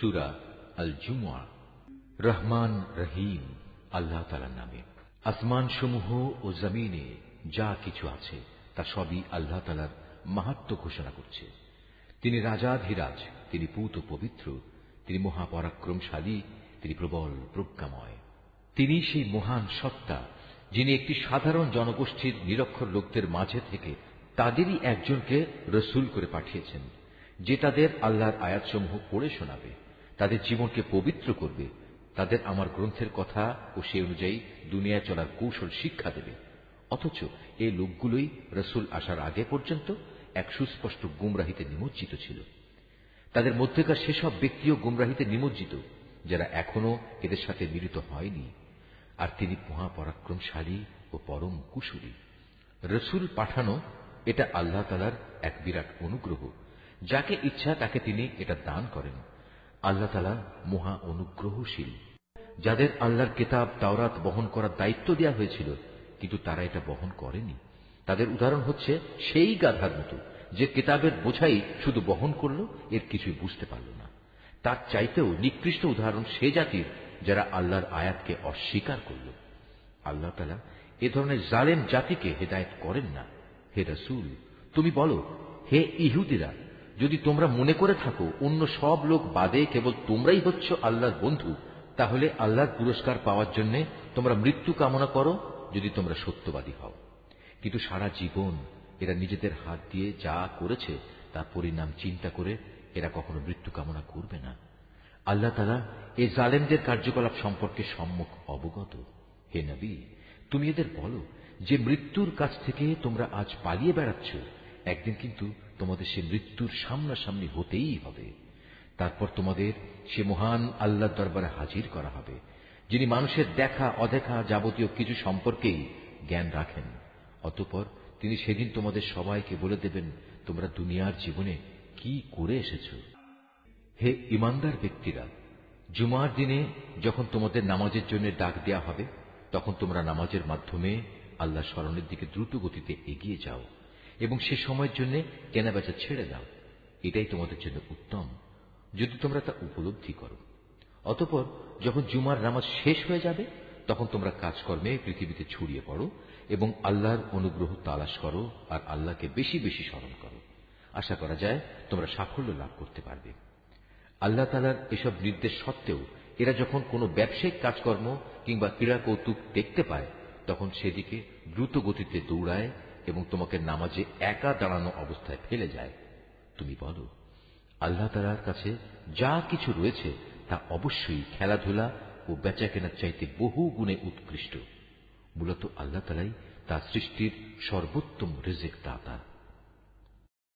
সুরা আল জুমা রহমান রহিম, আল্লাহ তালার নামে। আসমান সমূহ ও জমিনে যা কিছু আছে, তা সবই আল্লাহ তালার মাহাত্ম ঘোষণা করছে। তিনি রাজাধীরাজ তিনি পুত পবিত্র, তিনি মহাপরাক্রমশালী, তিনি প্রবল প্রজ্ঞাময়। তিনি সেই মহান সত্তা, যিনি একটি সাধারণ জনগোষ্ঠীর নিরক্ষর লোকদের মাঝে থেকে তাদেরই একজনকে রসুল করে পাঠিয়েছেন, যে তাদের আল্লাহর আয়াতসমূহ পড়ে শোনাবে। তাদের জীবনকে পবিত্র করবে, তাদের আমার গ্রন্থের কথা ও সে অনুযায়ী দুনিয়ায় চলার কৌশল শিক্ষা দেবে। অথচ এই লোকগুলোই রসুল আসার আগে পর্যন্ত এক সুস্পষ্ট গুমরাহিতে নিমজ্জিত ছিল। তাদের মধ্যেকার সেসব ব্যক্তিও গুমরাহিতে নিমজ্জিত, যারা এখনও এদের সাথে মিলিত হয়নি। আর তিনি মহাপরাক্রমশালী ও পরম কুশলী। রসুল পাঠানো এটা আল্লাহ তালার এক বিরাট অনুগ্রহ, যাকে ইচ্ছা তাকে তিনি এটা দান করেন। আল্লাহ তালা মহা অনুগ্রহশীল, যাদের আল্লাহর কেতাব তাওরাত বহন করার দায়িত্ব দেওয়া হয়েছিল, কিন্তু তারা এটা বহন করেনি। তাদের উদাহরণ হচ্ছে সেই গাধার মতো, যে কেতাবের বোঝাই শুধু বহন করল, এর কিছুই বুঝতে পারল না। তার চাইতেও নিকৃষ্ট উদাহরণ সে জাতির, যারা আল্লাহর আয়াতকে অস্বীকার করল। আল্লাহ তালা এ ধরনের জালেম জাতিকে হেদায়ত করেন না। হে রসুল, তুমি বলো, হে ইহুদিরা যদি তোমরা মনে করে থাকো, অন্য সব লোক বাদে কেবল তোমরাই হচ্ছ আল্লাহর বন্ধু, তাহলে আল্লাহর পুরস্কার পাওয়ার জন্য তোমরা মৃত্যু কামনা করো, যদি তোমরা সত্যবাদী হও। কিন্তু সারা জীবন এরা নিজেদের হাত দিয়ে যা করেছে, তার পরিণাম চিন্তা করে এরা কখনো মৃত্যু কামনা করবে না। আল্লাহ তালা এ জালেমদের কার্যকলাপ সম্পর্কে সম্মুখ অবগত। হে নবী, তুমি এদের বলো, যে মৃত্যুর কাছ থেকে তোমরা আজ পালিয়ে বেড়াচ্ছ, একদিন কিন্তু তোমাদের সে মৃত্যুর সামনাসামনি হতেই হবে। তারপর তোমাদের সে মহান আল্লাহ দরবারে হাজির করা হবে, যিনি মানুষের দেখা, অদেখা যাবতীয় কিছু সম্পর্কেই জ্ঞান রাখেন। অতপর তিনি সেদিন তোমাদের সবাইকে বলে দেবেন, তোমরা দুনিয়ার জীবনে কি করে এসেছ? হে ইমানদার ব্যক্তিরা, জুমার দিনে যখন তোমাদের নামাজের জন্য ডাক দেয়া হবে, তখন তোমরা নামাজের মাধ্যমে আল্লাহ স্মরণের দিকে দ্রুত গতিতে এগিয়ে যাও। এবং সে সময়ের জন্য কেনাবেচা ছেড়ে দাও। এটাই তোমাদের জন্য উত্তম, যদি তোমরা তা উপলব্ধি করো। অতপর যখন জুমার নামাজ শেষ হয়ে যাবে, তখন তোমরা কাজকর্মে পৃথিবীতে ছড়িয়ে পড়ো এবং আল্লাহর অনুগ্রহ তালাশ করো আর আল্লাহকে বেশি বেশি স্মরণ করো। আশা করা যায় তোমরা সাফল্য লাভ করতে পারবে। আল্লাহ তালার এসব নির্দেশ সত্ত্বেও এরা যখন কোনো ব্যবসায়িক কাজকর্ম কিংবা ক্রীড়া কৌতুক দেখতে পায়, তখন সেদিকে দ্রুত গতিতে দৌড়ায় এবং তোমাকে নামাজে একা দাঁড়ানো অবস্থায় ফেলে যায়। তুমি বলো, আল্লাহ তালার কাছে যা কিছু রয়েছে তা অবশ্যই খেলাধুলা ও বেচা কেনার চাইতে বহু গুণে উৎকৃষ্ট। মূলত আল্লাহ তালাই তার সৃষ্টির সর্বোত্তম রেজেক দাতা।